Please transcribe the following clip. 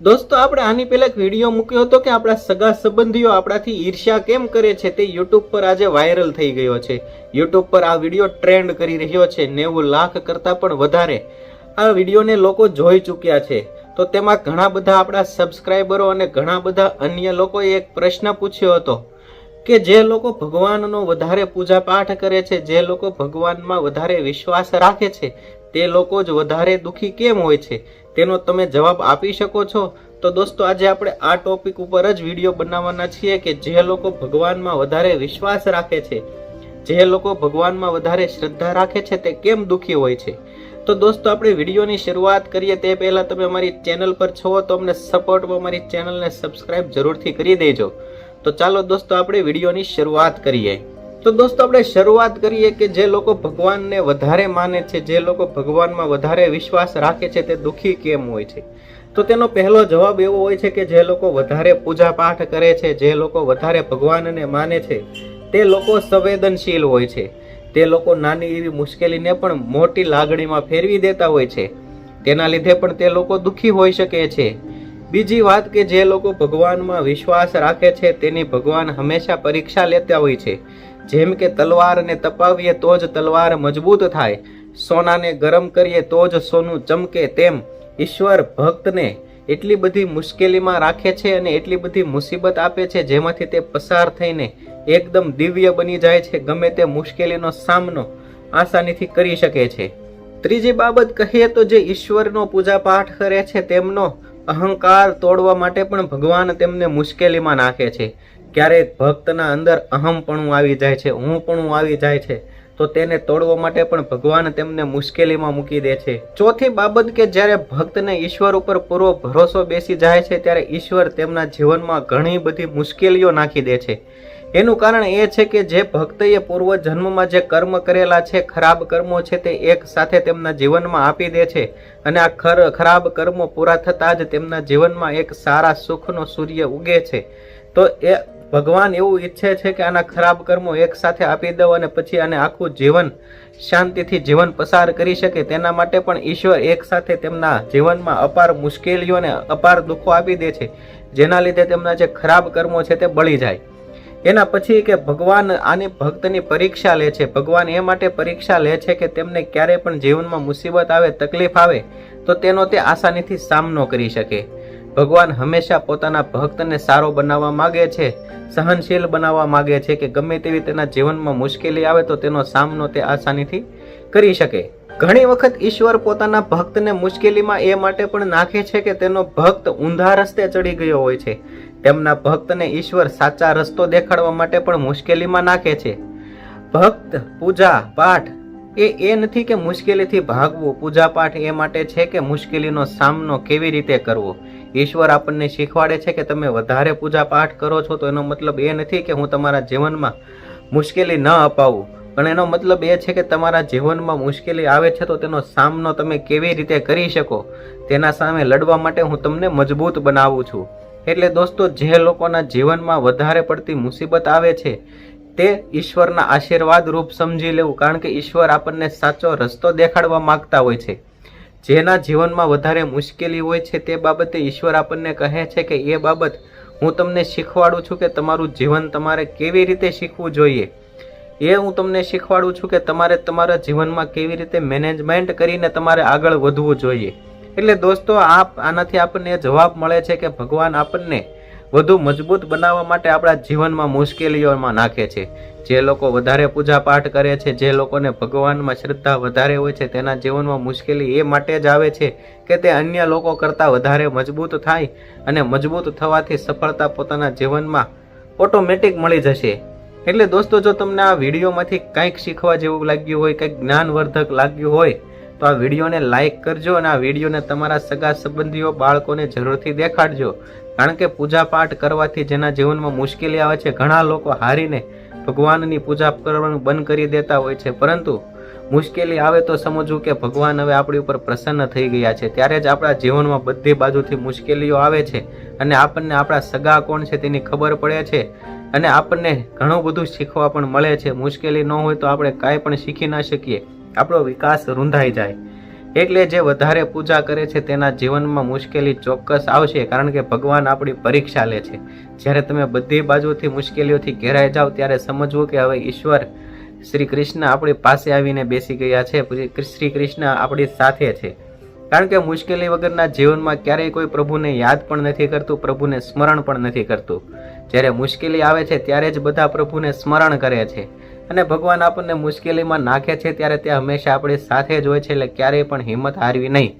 દોસ્તો, આપણે આની પહેલા એક વીડિયો મૂક્યો હતો કે આપણા સગા સંબંધીઓ આપણાથી ઈર્ષ્યા કેમ કરે છે તે યુટ્યુબ પર આજે વાયરલ થઈ ગયો છે. યુટ્યુબ પર આ વીડિયો ટ્રેન્ડ કરી રહ્યો છે, નેવું લાખ કરતાં પણ વધારે. આ વિડીયોને લોકો જોઈ ચૂક્યા છે. તો તેમાં ઘણા બધા આપણા સબસ્ક્રાઈબરો અને ઘણા બધા અન્ય લોકોએ એક પ્રશ્ન પૂછ્યો હતો કે જે લોકો ભગવાનનો વધારે પૂજા પાઠ કરે છે, જે લોકો ભગવાનમાં વધારે વિશ્વાસ રાખે છે, તે લોકો જ વધારે દુઃખી કેમ હોય છે? તેનો તમે જવાબ આપી શકો છો. તો દોસ્તો, આજે આપણે આ ટોપિક ઉપર જ વીડિયો બનાવવાના છીએ કે જે લોકો ભગવાનમાં વધારે વિશ્વાસ રાખે છે. જે લોકો ભગવાનમાં વધારે શ્રદ્ધા રાખે છે તે કેમ દુઃખી હોય છે? તો દોસ્તો, આપણે વિડીયોની શરૂઆત કરીએ તે પહેલાં તમે અમારી ચેનલ પર છો તો અમને સપોર્ટમાં અમારી ચેનલને સબસ્ક્રાઇબ જરૂરથી કરી દેજો. તો ચાલો દોસ્તો, આપણે વિડીયોની શરૂઆત કરીએ. તો દોસ્તો, આપણે શરૂઆત કરીએ કે જે લોકો ભગવાનને વધારે માને છે, જે લોકો ભગવાનમાં વધારે વિશ્વાસ રાખે છે, તે દુઃખી કેમ હોય છે? તો તેનો પહેલો જવાબ એવો હોય છે કે જે લોકો વધારે પૂજા પાઠ કરે છે, જે લોકો વધારે ભગવાનને માને છે, તે લોકો સંવેદનશીલ હોય છે. તે લોકો નાની એવી મુશ્કેલીને પણ મોટી લાગણીમાં ફેરવી દેતા હોય છે. તેના લીધે પણ તે લોકો દુઃખી હોઈ શકે છે. બીજી વાત કે જે લોકો ભગવાનમાં વિશ્વાસ રાખે છે, તેની ભગવાન હંમેશા પરીક્ષા લેતા હોય છે. જેમ કે તલવારને તપાવીએ તો જ તલવાર મજબૂત થાય. સોનાને ગરમ કરીએ તો જ સોનું ચમકે તેમ. ઈશ્વર ભક્તને એટલી બધી મુશ્કેલીમાં રાખે છે અને એટલી બધી મુસીબત આપે છે જેમાંથી તે પસાર થઈને એકદમ દિવ્ય બની જાય છે, ગમે તે મુશ્કેલીનો સામનો આસાનીથી કરી શકે છે. ત્રીજી બાબત કહીએ તો જે ઈશ્વરનો પૂજા પાઠ કરે છે, તેમનો અહંકાર તોડવા માટે પણ ભગવાન તેમને મુશ્કેલીમાં નાખે છે. ક્યારેક ભક્તના અંદર અહમપણું આવી જાય છે હુંપણું આવી જાય છે, તો તેને તોડવા માટે પણ ભગવાન તેમને મુશ્કેલીમાં મૂકી દે છે. ચોથી બાબત કે જ્યારે ભક્તને ઈશ્વર ઉપર પૂરો ભરોસો બેસી જાય છે, ત્યારે ઈશ્વર તેમના જીવનમાં ઘણી બધી મુશ્કેલીઓ નાખી દે છે. એનું કારણ એ છે કે જે ભક્તએ પૂર્વ જન્મમાં જે કર્મ કરેલા છે, ખરાબ કર્મો છે, તે એક સાથે તેમના જીવનમાં આપી દે છે અને આ ખર, ખરાબ કર્મો પૂરા થતાં જ તેમના જીવનમાં એક સારા સુખનો સૂર્ય ઉગે છે. તો એ ભગવાન એવું ઈચ્છે છે કે આના ખરાબ કર્મો એક સાથે આપી દો અને પછી આને આખું જીવન શાંતિથી જીવન પસાર કરી શકે. તેના માટે પણ ઈશ્વર એક સાથે તેમના જીવનમાં અપાર મુશ્કેલીઓ અને અપાર દુઃખો આપી દે છે, જેના લીધે તેમના જે ખરાબ કર્મો છે તે બળી જાય. એના પછી કે ભગવાન આની ભક્તની પરીક્ષા લે છે. ભગવાન એ માટે પરીક્ષા લે છે કે તેમને ક્યારે પણ જીવનમાં મુસીબત આવે, તકલીફ આવે, તો તેનો તે આસાનીથી સામનો કરી શકે. ભગવાન હંમેશા પોતાના ભક્તને સારો બનાવવા માગે છે, સહનશીલ બનાવવા માગે છે કે ગમે તેવી તેના જીવનમાં મુશ્કેલી આવે તો તેનો સામનો તે આસાનીથી કરી શકે. ઘણી વખત ઈશ્વર પોતાના ભક્તને મુશ્કેલીમાં એ માટે પણ નાખે છે કે તેનો ભક્ત ઊંધા રસ્તે ચડી ગયો હોય છે. તેમના ભક્તને ઈશ્વર સાચા રસ્તો દેખાડવા માટે પણ મુશ્કેલીમાં નાખે છે. ભક્ત, પૂજા, પાઠ, એ એ નથી કે મુશ્કેલીથી ભાગવું. પૂજા પાઠ એ માટે છે કે મુશ્કેલીનો સામનો કેવી રીતે કરવો? ઈશ્વર આપણને શીખવાડે છે કે તમે વધારે પૂજા પાઠ કરો છો, તો એનો મતલબ એ નથી કે હું તમારા જીવનમાં મુશ્કેલી ન અપાવું. પણ એનો મતલબ એ છે કે તમારા જીવનમાં મુશ્કેલી આવે છે, તો તેનો સામનો તમે કેવી રીતે કરી શકો? તેના સામે લડવા માટે હું તમને મજબૂત બનાવું છું. એટલે દોસ્તો, જે લોકોના જીવનમાં વધારે પડતી મુસીબત આવે છે, તે ઈશ્વરના આશીર્વાદ રૂપ સમજી લેવું, કારણ કે ઈશ્વર આપણને સાચો રસ્તો દેખાડવા માંગતા હોય છે. જેના જીવનમાં વધારે મુશ્કેલી હોય છે તે બાબતે ઈશ્વર આપણને કહે છે કે એ બાબત હું તમને શીખવાડું છું કે તમારું જીવન તમારે કેવી રીતે શીખવું જોઈએ. એ હું તમને શીખવાડું છું કે તમારે તમારા જીવનમાં કેવી રીતે મેનેજમેન્ટ કરીને તમારે આગળ વધવું જોઈએ. એટલે દોસ્તો, આપ આનાથી આપણને જવાબ મળે છે કે ભગવાન આપણને વધુ મજબૂત બનાવવા માટે આપણા જીવનમાં મુશ્કેલીઓમાં નાખે છે. જે લોકો વધારે પૂજા પાઠ કરે છે, જે લોકોને ભગવાનમાં શ્રદ્ધા વધારે હોય છે, તેના જીવનમાં મુશ્કેલી એ માટે જ આવે છે કે તે અન્ય લોકો કરતાં વધારે મજબૂત થાય અને મજબૂત થવાથી સફળતા પોતાના જીવનમાં ઓટોમેટિક મળી જશે. એટલે દોસ્તો, જો તમને આ વિડીયોમાંથી કંઈક શીખવા જેવું લાગ્યું હોય, કંઈક જ્ઞાનવર્ધક લાગ્યું હોય, તો આ વિડીયોને લાઈક કરજો અને આ વિડીયોને તમારા સગા સંબંધીઓ, બાળકોને જરૂરથી દેખાડજો. કારણ કે પૂજા પાઠ કરવાથી જેના જીવનમાં મુશ્કેલી આવે છે, ઘણા લોકો હારીને ભગવાનની પૂજા કરવાનું બંધ કરી દેતા હોય છે. પરંતુ મુશ્કેલી આવે તો સમજવું કે ભગવાન હવે આપણી ઉપર પ્રસન્ન થઈ ગયા છે. ત્યારે જ આપણા જીવનમાં બધી બાજુથી મુશ્કેલીઓ આવે છે અને આપણને આપણા સગા કોણ છે તેની ખબર પડે છે અને આપણને ઘણું બધું શીખવા પણ મળે છે. મુશ્કેલી ન હોય તો આપણે કાંઈ પણ શીખી ના શકીએ. આપણો વિકાસ રૂંધાઈ જાય. એટલે જે વધારે પૂજા કરે છે તેના જીવનમાં મુશ્કેલી ચોક્કસ આવશે, કારણ કે ભગવાન આપણી પરીક્ષા લે છે. જ્યારે તમે બધી બાજુથી મુશ્કેલીઓથી ઘેરાઈ જાઓ, ત્યારે સમજવું કે હવે ઈશ્વર શ્રી કૃષ્ણ આપણી પાસે આવીને બેસી ગયા છે શ્રી કૃષ્ણ આપણી સાથે છે. કારણ કે મુશ્કેલી વગરના જીવનમાં ક્યારેય કોઈ પ્રભુને યાદ પણ નથી કરતું, પ્રભુને સ્મરણ પણ નથી કરતું. જ્યારે મુશ્કેલી આવે છે, ત્યારે જ બધા પ્રભુને સ્મરણ કરે છે. અને ભગવાન આપણને મુશ્કેલીમાં નાખે છે ત્યારે તે હંમેશા આપણી સાથે જ હોય છે એટલે ક્યારેય પણ હિંમત હારવી નહીં.